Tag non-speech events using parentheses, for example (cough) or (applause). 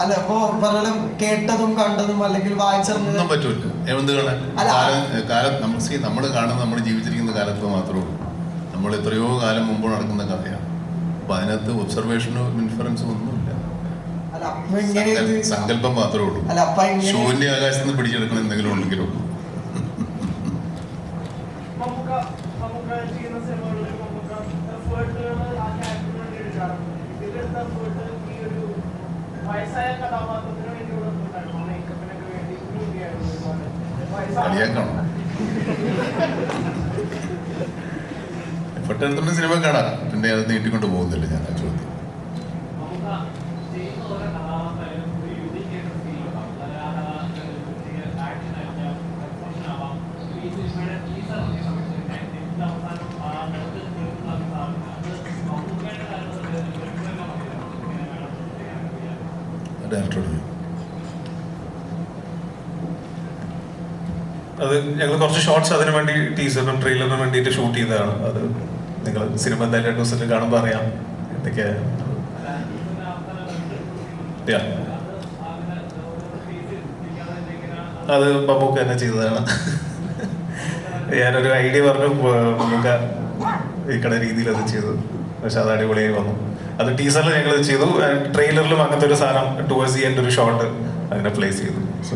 അല്ല ഇപ്പോ പറഞ്ഞ കേട്ടതും കണ്ടതും അല്ലെങ്കിൽ വായിച്ചറിഞ്ഞതും ഒന്നും പറ്റൂല. എന്ത് കാണാൻ കാലം നമ്മൾ സീ നമ്മൾ കാണുന്ന നമ്മൾ ജീവിച്ചിരിക്കുന്ന കാലത്ത് മാത്രമേ ഉള്ളൂ. നമ്മൾ എത്രയോ കാലം മുമ്പ് നടക്കുന്ന കഥയാണ്. അപ്പൊ അതിനകത്ത് ഒബ്സർവേഷനോ ഇൻഫറൻസോ ഒന്നുമില്ല. സങ്കല്പം മാത്രമേ ഉള്ളൂ. അല്ല അപ്പൊ ഇങ്ങനെ ശൂന്യ ആകാശത്ത് നിന്ന് പിടിച്ചെടുക്കണം എന്തെങ്കിലും ഉണ്ടെങ്കിലും ചെയ്യുന്ന സിനിമകളിൽ മമ്മൂക്ക എഫേർട്ടുകൾ ആ ക്യാരക്ടറിന് വേണ്ടി എടുക്കാറുണ്ട്. ഇതിലെടുത്ത എഫേർട്ട് ഈ ഒരു വയസ്സായ കഥാപാത്രത്തിന് വേണ്ടി മേക്കപ്പിനൊക്കെ കളിയാക്കണം. സിനിമ കാണാം. പിന്നെ അത് നീട്ടിക്കൊണ്ട് പോകുന്നില്ല ഞാൻ ആ ചോദ്യം. ഈ ഡയറക്ടറോട് ചോദിക്കും. അത് ഞങ്ങൾ കുറച്ച് ഷോർട്സ് അതിനു വേണ്ടി ടീസറിനും ട്രെയിലറിനും വേണ്ടിയിട്ട് ഷൂട്ട് ചെയ്തതാണ്. അത് നിങ്ങൾ സിനിമ എന്തായാലും രണ്ട് ദിവസത്തിൽ കാണുമ്പോൾ അറിയാം. എന്തൊക്കെയാ Yeah. അത് ബബൂക്ക് തന്നെ ചെയ്തതാണ്. (laughs) ഞാനൊരു ഐഡിയ പറഞ്ഞു ബബൂക്ക ഈ കട രീതിയിൽ അത് ചെയ്തു പക്ഷെ അത് അടിപൊളിയായി വന്നു. അത് ടീസറിൽ ഞങ്ങൾ ചെയ്തു. ട്രെയിലറിലും അങ്ങനത്തെ ഒരു സാധനം ടുവേഴ്സ് ചെയ്യേണ്ട ഒരു ഷോട്ട് അതിനെ പ്ലേസ് ചെയ്തു. സോ